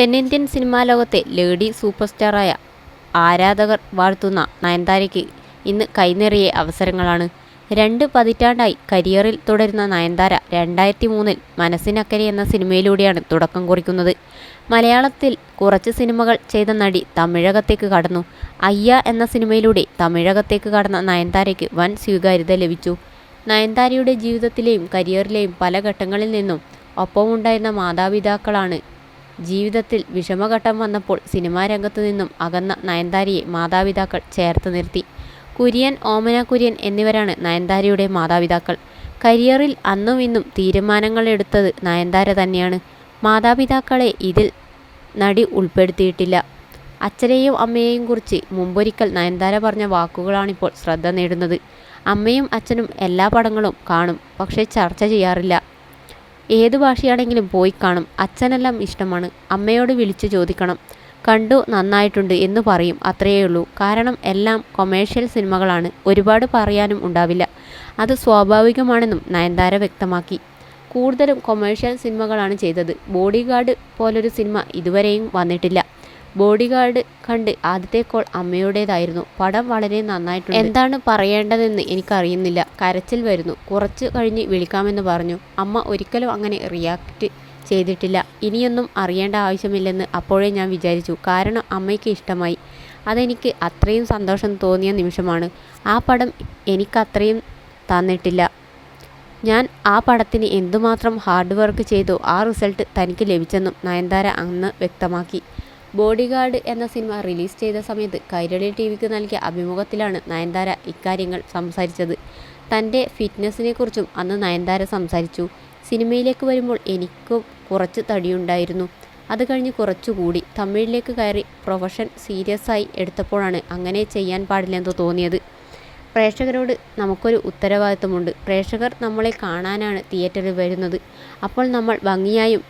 തെന്നിന്ത്യൻ സിനിമാ ലോകത്തെ lady super സ്റ്റാറായ ആരാധകർ വാഴ്ത്തുന്ന നയൻതാരയ്ക്ക് ഇന്ന് കൈനിറിയ അവസരങ്ങളാണ്. രണ്ട് പതിറ്റാണ്ടായി കരിയറിൽ തുടരുന്ന നയൻതാര രണ്ടായിരത്തി മൂന്നിൽ മനസ്സിനക്കരെ എന്ന സിനിമയിലൂടെയാണ് തുടക്കം കുറിക്കുന്നത്. മലയാളത്തിൽ കുറച്ച് സിനിമകൾ ചെയ്ത നടി തമിഴകത്തേക്ക് കടന്നു. അയ്യ എന്ന സിനിമയിലൂടെ തമിഴകത്തേക്ക് കടന്ന നയൻതാരയ്ക്ക് വൻ സ്വീകാര്യത ലഭിച്ചു. നയൻതാരയുടെ ജീവിതത്തിലെയും കരിയറിലെയും പല ഘട്ടങ്ങളിൽ നിന്നും ഒപ്പമുണ്ടായിരുന്ന മാതാപിതാക്കളാണ് ജീവിതത്തിൽ വിഷമഘട്ടം വന്നപ്പോൾ സിനിമാ രംഗത്തു നിന്നും അകന്ന നയൻതാരയെ മാതാപിതാക്കൾ ചേർത്ത് നിർത്തി. കുര്യൻ ഓമന കുര്യൻ എന്നിവരാണ് നയൻതാരയുടെ മാതാപിതാക്കൾ. കരിയറിൽ അന്നും ഇന്നും തീരുമാനങ്ങൾ എടുത്തത് നയൻതാര തന്നെയാണ്. മാതാപിതാക്കളെ ഇതിൽ നടി ഉൾപ്പെടുത്തിയിട്ടില്ല. അച്ഛനെയും അമ്മയെയും കുറിച്ച് മുമ്പൊരിക്കൽ നയൻതാര പറഞ്ഞ വാക്കുകളാണിപ്പോൾ ശ്രദ്ധ നേടുന്നത്. അമ്മയും അച്ഛനും എല്ലാ പടങ്ങളും കാണും പക്ഷേ ചർച്ച ചെയ്യാറില്ല. ഏതു ഭാഷയാണെങ്കിലും പോയി കാണും. അച്ഛനെല്ലാം ഇഷ്ടമാണ്. അമ്മയോട് വിളിച്ചു ചോദിക്കണം. കണ്ടു നന്നായിട്ടുണ്ട് എന്ന് പറയും. അത്രയേ ഉള്ളൂ കാരണം എല്ലാം കൊമേഴ്ഷ്യൽ സിനിമകളാണ്. ഒരുപാട് പറയാനും ഉണ്ടാവില്ല. അത് സ്വാഭാവികമാണെന്നും നയൻതാര വ്യക്തമാക്കി. കൂടുതലും കൊമേഴ്ഷ്യൽ സിനിമകളാണ് ചെയ്തത്. ബോഡി ഗാർഡ് പോലൊരു സിനിമ ഇതുവരെയും വന്നിട്ടില്ല. ബോഡി ഗാർഡ് കണ്ട് ആദ്യത്തെ കോൾ അമ്മയുടേതായിരുന്നു. പടം വളരെ നന്നായിട്ടുണ്ട്. എന്താണ് പറയേണ്ടതെന്ന് എനിക്കറിയുന്നില്ല. കരച്ചിൽ വരുന്നു. കുറച്ച് കഴിഞ്ഞ് വിളിക്കാമെന്ന് പറഞ്ഞു. അമ്മ ഒരിക്കലും അങ്ങനെ റിയാക്ട് ചെയ്തിട്ടില്ല. ഇനിയൊന്നും അറിയേണ്ട ആവശ്യമില്ലെന്ന് അപ്പോഴേ ഞാൻ വിചാരിച്ചു. കാരണം അമ്മയ്ക്ക് ഇഷ്ടമായി. അതെനിക്ക് അത്രയും സന്തോഷം തോന്നിയ നിമിഷമാണ്. ആ പടം എനിക്കത്രയും തന്നിട്ടില്ല. ഞാൻ ആ പടത്തിന് എന്തുമാത്രം ഹാർഡ് വർക്ക് ചെയ്തോ ആ റിസൾട്ട് തനിക്ക് ലഭിച്ചെന്നും നയൻതാര അന്ന് വ്യക്തമാക്കി. ബോഡിഗാർഡ് എന്ന സിനിമ റിലീസ് ചെയ്ത സമയത്ത് കൈരളി ടി വിക്ക് നൽകിയ അഭിമുഖത്തിലാണ് നയൻതാര ഇക്കാര്യങ്ങൾ സംസാരിച്ചത്. തന്റെ ഫിറ്റ്നസ്സിനെക്കുറിച്ചും അന്ന് നയൻതാര സംസാരിച്ചു. സിനിമയിലേക്ക് വരുമ്പോൾ എനിക്കും കുറച്ച് തടിയുണ്ടായിരുന്നു. അത് കഴിഞ്ഞ് കുറച്ചുകൂടി തമിഴിലേക്ക് കയറി പ്രൊഫഷൻ സീരിയസ് ആയി എടുത്തപ്പോഴാണ് അങ്ങനെ ചെയ്യാൻ പാടില്ലെന്ന് തോന്നിയത്. പ്രേക്ഷകരോട് നമുക്കൊരു ഉത്തരവാദിത്വമുണ്ട് പ്രേക്ഷകർ നമ്മളെ കാണാനാണ് തിയേറ്ററിൽ വരുന്നത്. അപ്പോൾ നമ്മൾ ഭംഗിയായും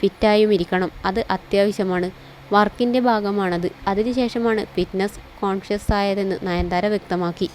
ഫിറ്റായും ഇരിക്കണം. അത് അത്യാവശ്യമാണ്. വർക്കിന്റെ ഭാഗമാണത്. അതിനുശേഷമാണ് ഫിറ്റ്നസ് കോൺഷ്യസ് ആയതെന്ന് നയൻതാര വ്യക്തമാക്കി.